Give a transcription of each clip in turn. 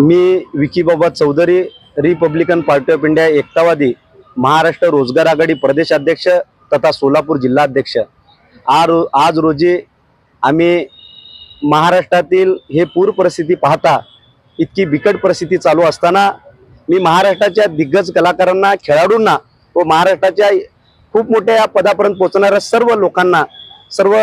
Me Vicky Baba Chaudhari Republican Party of India एकतावादी Maharashtra रोजगार आघाडी प्रदेशाध्यक्ष तथा सोलापूर जिल्हाध्यक्ष. आर आज रोजी आम्ही महाराष्ट्रातील हे पूर परिस्थिती पाहता इतकी बिकट परिस्थिती चालू असताना मी महाराष्ट्राच्या दिग्गज कलाकारांना खेळाडूंना व महाराष्ट्राच्या खूप मोठ्या या पदापर्यंत पोहोचणाऱ्या सर्व लोकांना सर्व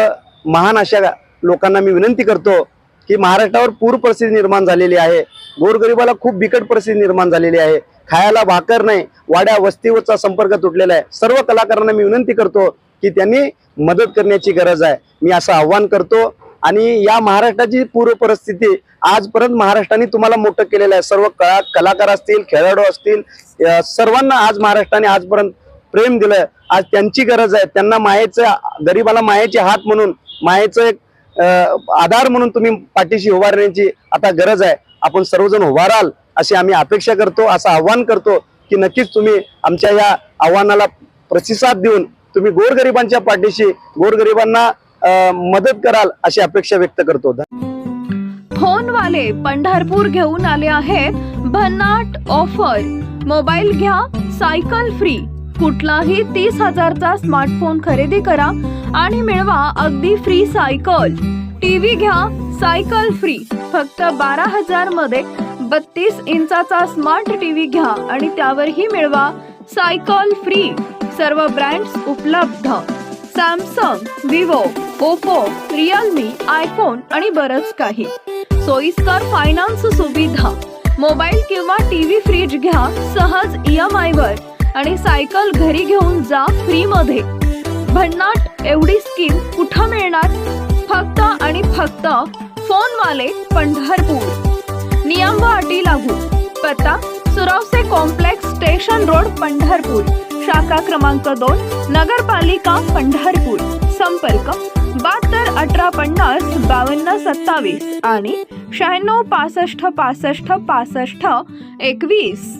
महान अशा लोकांना मी विनंती करतो की महाराष्ट्रावर पूर परिस्थिती निर्माण झालेली आहे. गोरगरिबाला खूप बिकट परिस्थिती निर्माण झालेली आहे. खायला भाकर नाही वाड्या वस्तीवरचा संपर्क तुटलेला आहे. सर्व कलाकारांना मी विनंती करतो की त्यांनी मदत करण्याची गरज आहे. मी असं आव्हान करतो आणि या महाराष्ट्राची पूर्व परिस्थिती आजपर्यंत महाराष्ट्राने तुम्हाला मोठं केलेलं आहे. सर्व कला कलाकार असतील खेळाडू असतील सर्वांना आज महाराष्ट्राने आजपर्यंत प्रेम दिलं आज त्यांची गरज आहे. त्यांना मायेचं गरीबाला मायेचे हात म्हणून मायेचं एक आधार म्हणून तुम्ही पाठीशी उभारण्याची आता गरज आहे. आपण सर्वजण उभाराल अशी आम्ही अपेक्षा करतो असं आव्हान करतो की नक्कीच तुम्ही आमच्या या आव्हानाला प्रतिसाद देऊन तुम्ही गोरगरिबांच्या पाठीशी गोरगरिबांना मदत कराल अशी अपेक्षा व्यक्त करतो. फोनवाले पंढरपूर घेऊन आले आहेत. भन्नाट ऑफर. मोबाईल घ्या सायकल फ्री. कुठलाही तीस हजारचा स्मार्टफोन खरेदी करा आणि मिळवा अगदी फ्री सायकल टीव्ही घ्या सायकल फ्री फक्त बारा हजारमध्ये बत्तीस इंचाचा स्मार्ट टीव्ही घ्या आणि त्यावरही मिळवा सायकल फ्री सर्व ब्रँड्स उपलब्ध. Samsung Vivo Oppo Realme iPhone आणि बरंच काही. सोयीस्कर फायनान्स सुविधा. मोबाईल किंवा टीव्ही फ्रीज घ्या सहज ई एम वर. आणि सायकल घरी घेऊन जा फ्री मध्ये भन्नाट एवढी स्कीम कुठं मिळणार? फक्त आणि फक्त फोनवाले पंढरपूर. नियम व अटी लागू. पत्ता Suravase complex station road Pandharpur. शाखा क्रमांक दोन नगरपालिका पंढरपूर. संपर्क बहात्तर अठरा पन्नास बावन्न सत्तावीस आणि शहाण्णव पासष्ट पासष्ट पासष्ट एकवीस.